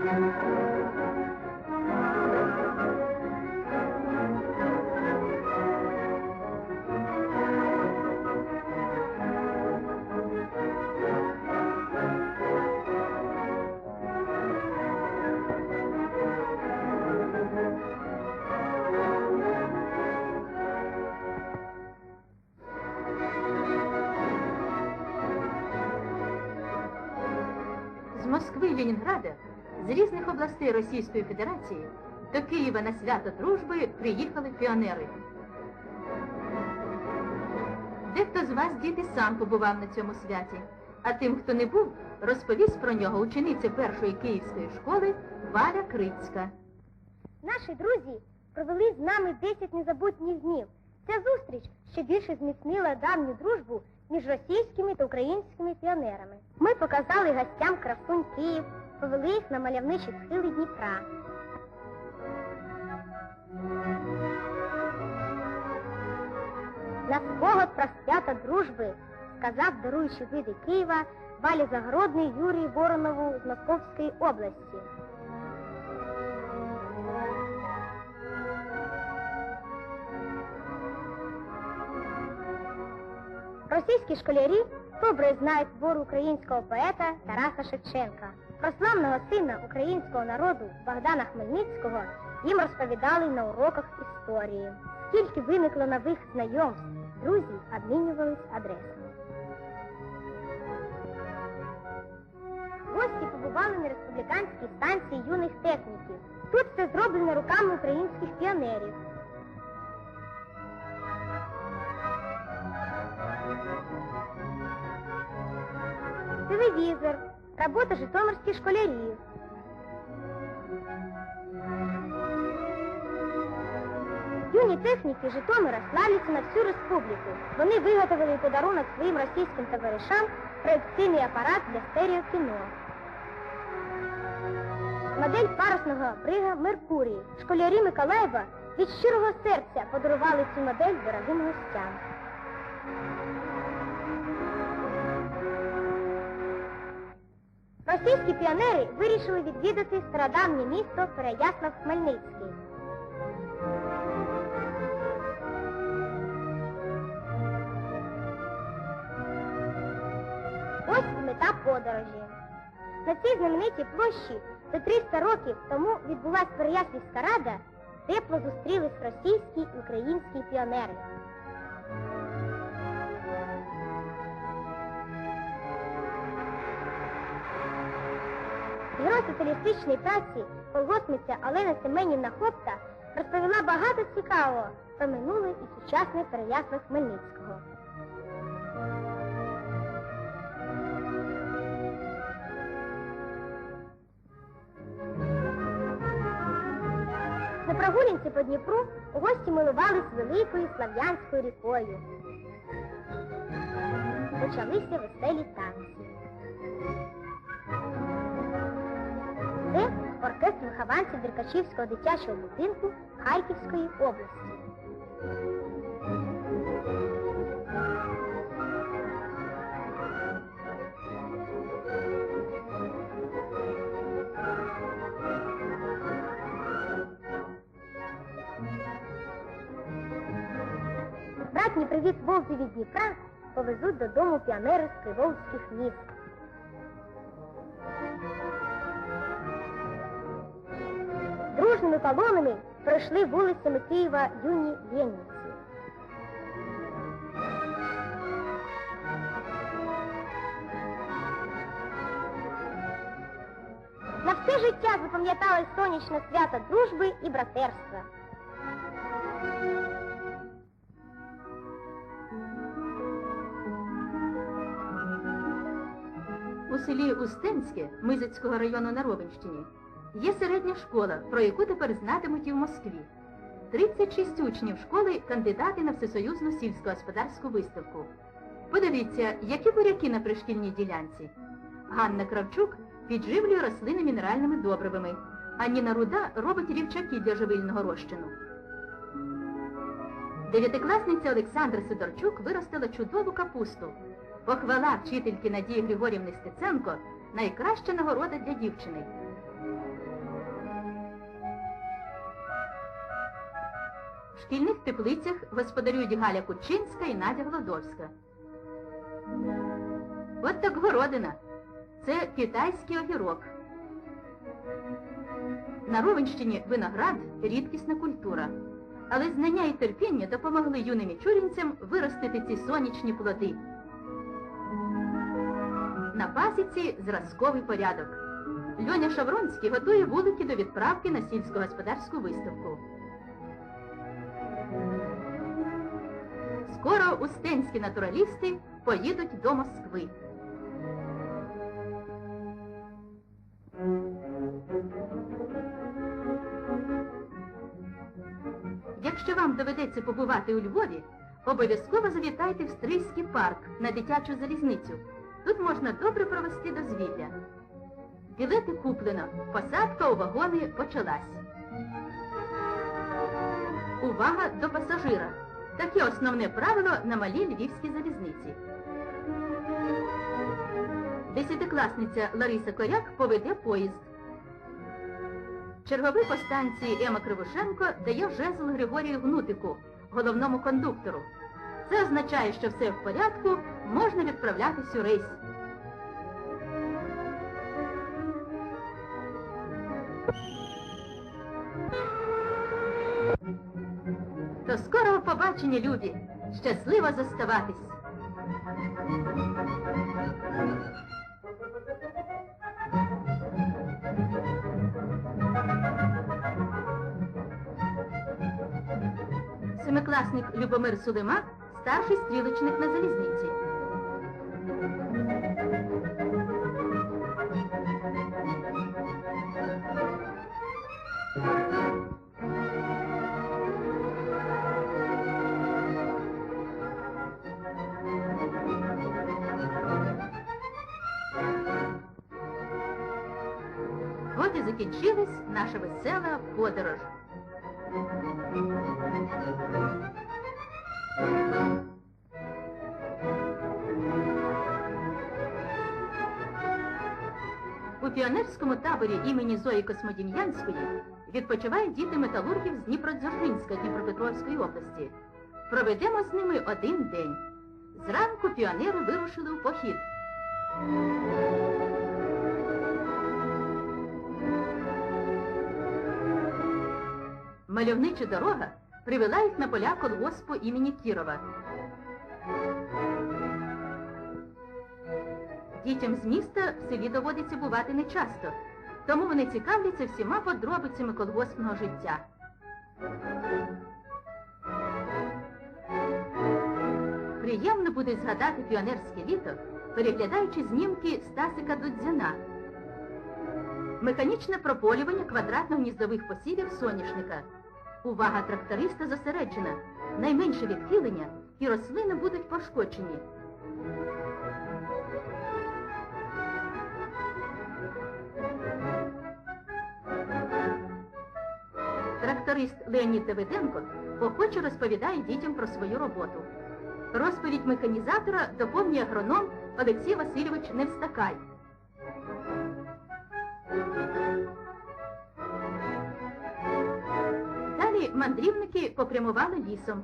З Москви і Ленінграда, з різних областей Російської Федерації до Києва на свято дружби приїхали піонери. Дехто з вас, діти, сам побував на цьому святі, а тим, хто не був, розповість про нього учениця першої київської школи Валя Крицька. Наші друзі провели з нами 10 незабутніх днів. Ця зустріч ще більше зміцнила давню дружбу між російськими та українськими піонерами. Ми показали гостям красунь Київ, повели їх на мальовничі схили Дніпра. На спогад про свято дружби сказав, даруючи види Києва, Валі Загородний Юрій Воронову з Московської області. Російські школярі добре знають твор українського поета Тараса Шевченка. Про славного сина українського народу Богдана Хмельницького їм розповідали на уроках історії. Скільки виникло нових знайомств, друзі обмінювались адресами. Гості побували на республіканській станції юних техніків. Тут все зроблено руками українських піонерів. телевізор, робота житомирських школярів. Юні техніки Житомира славляться на всю республіку. Вони виготовили подарунок своїм російським товаришам проекційний апарат для стереокіно. Модель парусного брига Меркурій. Школярі Миколаєва від щирого серця подарували цю модель дорогим гостям. Російські піонери вирішили відвідати стародавнє місто Переяслав-Хмельницький. Ось і мета подорожі. На цій знаменитій площі за 300 років тому відбулась Переяслівська рада, тепло зустрілись російські і українські піонери. Герой соціалістичної праці, колгоспниця Олена Семенівна Хопта розповіла багато цікавого про минуле і сучасне Переяслав Хмельницького. На прогулянці по Дніпру гості милувались великою слав'янською рікою. Почалися веселі танці. Це оркестр вихованців Деркачівського дитячого будинку Харківської області. Братній привіт Волзі від Дніпра повезуть додому піонери з Приволзьких міст. Дружними колонами пройшли вулицями Києва юні ленінці. На все життя запам'яталось сонячне свято дружби і братерства. У селі Устенське Мизицького району на Ровенщині є середня школа, про яку тепер знатимуть і в Москві. 36 учнів школи кандидати на всесоюзну сільськогосподарську виставку. Подивіться, які буряки на пришкільній ділянці. Ганна Кравчук підживлює рослини мінеральними добривами, а Ніна Руда робить рівчаки для живильного розчину. Дев'ятикласниця Олександра Сидорчук виростила чудову капусту. Похвала вчительки Надії Григорівни Стеценко найкраща нагорода для дівчини. Шкільних теплицях господарюють Галя Кучинська і Надя Гладовська. От так городина. Це китайський огірок. На Ровенщині виноград рідкісна культура. Але знання і терпіння допомогли юним мічурінцям виростити ці сонячні плоди. На пасіці зразковий порядок. Льоня Шавронський готує вулики до відправки на сільськогосподарську виставку. Скоро устенські натуралісти поїдуть до Москви. Якщо вам доведеться побувати у Львові, обов'язково завітайте в Стрийський парк на дитячу залізницю. Тут можна добре провести дозвілля. Білети куплено, посадка у вагони почалась. Увага до пасажира! Таке основне правило на малій львівській залізниці. Десятикласниця Лариса Коряк поведе поїзд. Черговий по станції Ема Кривошенко дає жезл Григорію Гнутику, головному кондуктору. Це означає, що все в порядку, можна відправлятись у рейс. Скорого побачення, любі! Щасливо зоставатись! Семикласник Любомир Сулима, старший стрілочник на залізниці. Закінчилась наша весела подорож. У піонерському таборі імені Зої Космодім'янської відпочивають діти металургів з Дніпродзержинська Дніпропетровської області. Проведемо з ними один день. Зранку піонери вирушили у похід. Мальовнича дорога привела їх на поля колгоспу імені Кірова. Дітям з міста в селі доводиться бувати нечасто, тому вони цікавляться всіма подробицями колгоспного життя. Приємно буде згадати піонерське літо, переглядаючи знімки Стасика Дудзяна. Механічне прополювання квадратно-гніздових посівів соняшника. Увага тракториста зосереджена. Найменше відхилення і рослини будуть пошкоджені. Тракторист Леонід Давиденко охоче розповідає дітям про свою роботу. Розповідь механізатора доповнює агроном Олексій Васильович Невстакай. Мандрівники попрямували лісом.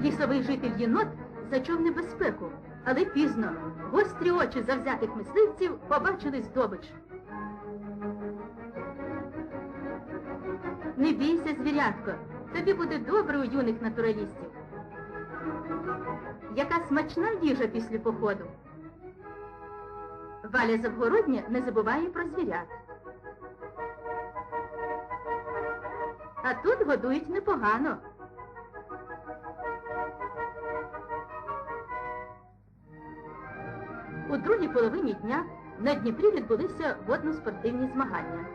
Лісовий житель єнот зачув небезпеку, але пізно гострі очі завзятих мисливців побачили здобич. Не бійся, звірятко, тобі буде добре у юних натуралістів. Яка смачна їжа після походу. Валя Завгородня не забуває про звірят. А тут годують непогано. У другій половині дня на Дніпрі відбулися водно-спортивні змагання.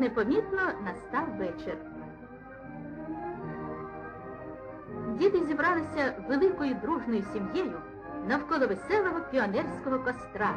Непомітно настав вечір. Діти зібралися великою дружною сім'єю навколо веселого піонерського костра.